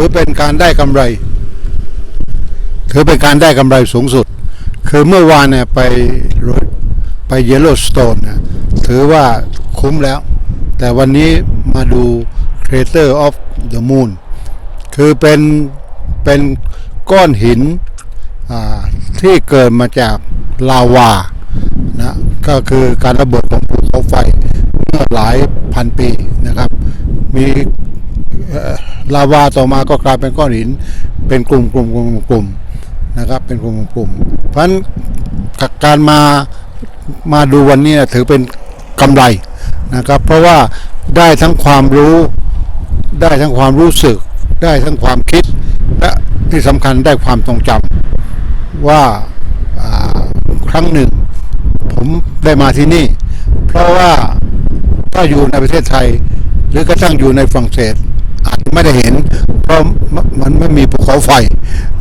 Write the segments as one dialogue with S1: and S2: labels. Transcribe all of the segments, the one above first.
S1: ถือเป็นการได้กำไร ถือเป็นการได้กำไรสูงสุด คือเมื่อวานเนี่ยไปรถไปเยลโลสโตนนะถือว่าคุ้มแล้ว แต่วันนี้มาดู Crater of the Moon คือเป็นเป็นก้อนหินอ่าที่เกิดมาจากลาวานะก็คือการระเบิดของภูเขาไฟเมื่อหลายพันปีนะครับ มี ลาวาต่อมาก็กลายเป็นก้อนหิน เป็นกลุ่มกลุ่มกลุ่มกลุ่มนะครับ เป็นกลุ่มกลุ่มเพราะฉะนั้นการมามาดูวันนี้นะถือเป็นกำไรนะครับ เพราะว่าได้ทั้งความรู้ ได้ทั้งความรู้สึก ได้ทั้งความคิด และที่สำคัญได้ความทรงจำว่าอ่าครั้งหนึ่ง ผมได้มาที่นี่ เพราะว่าถ้าอยู่ในประเทศไทย หรือกระทั่งอยู่ในฝรั่งเศส อาจจะไม่ได้เห็น เพราะมมันไม่มีภูเขาไฟ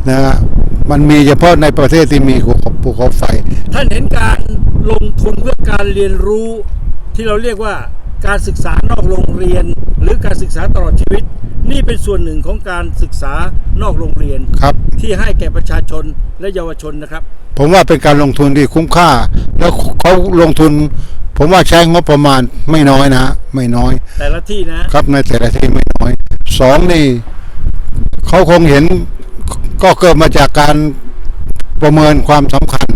S1: นะฮะมันมีเฉพาะในประเทศที่มีภูเขาไฟ
S2: ท่านเห็นการลงทุนเพื่อการเรียนรู้ที่เราเรียกว่าการศึกษานอกโรงเรียน หรือการศึกษาตลอดชีวิต นี่เป็นส่วนหนึ่งของการศึกษานอกโรงเรียน
S1: ครับ
S2: ที่ให้แก่ประชาชนและเยาวชนนะครับ
S1: ผมว่าเป็นการลงทุนที่คุ้มค่า แล้วเขาลงทุน ผมว่าใช้งบประมาณไม่น้อยนะฮะไม่น้อย
S2: แต่ละที่นะ
S1: ครับในแต่ละที่ไม่น้อย สองนี่เขาคงเห็นก็เกิดมาจากการประเมินความสำคัญ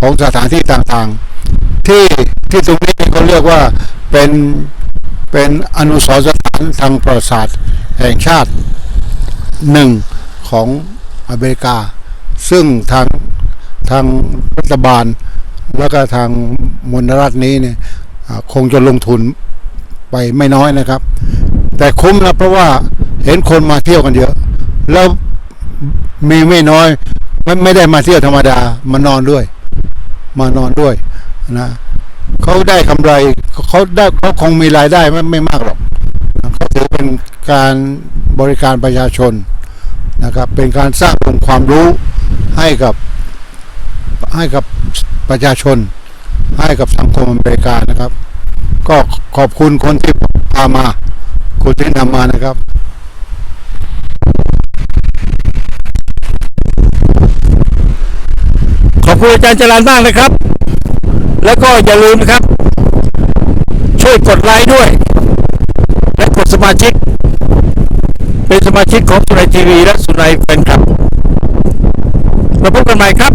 S1: ของสถานที่ต่างๆ ที่ที่ตรงนี้เขาเรียกว่าเป็นเป็นอนุสรณ์สถานทางประวัติศาสตร์แห่งชาติหนึ่งของอเมริกา ซึ่งทางทางรัฐบาลแล้วก็ทางมลรัฐนี้เนี่ยคงจะลงทุนไปไม่น้อยนะครับ แต่คุ้มนะเพราะว่าเห็นคนมาเที่ยวกันเยอะ แล้วมีไม่น้อยไม่ไม่ได้มาเที่ยวธรรมดามานอนด้วย มานอนด้วยนะเขาได้กำไรเขาได้เขาคงมีรายได้ไม่ไม่มากหรอกเขาถือเป็นการบริการประชาชนนะครับ เป็นการสร้างองค์ความรู้ให้กับให้กับประชาชน ให้กับสังคมอเมริกานะครับ ก็ขอบคุณคนที่พามา คนที่นำมานะครับ
S2: ขอบคุณอาจารย์จรันมากนะครับ แล้วก็อย่าลืมนะครับ ช่วยกดไลค์ด้วย และกดสมาชิก เป็นสมาชิกของสุนัยทีวีและสุนัยแฟนคลับมาพบกันใหม่ครับ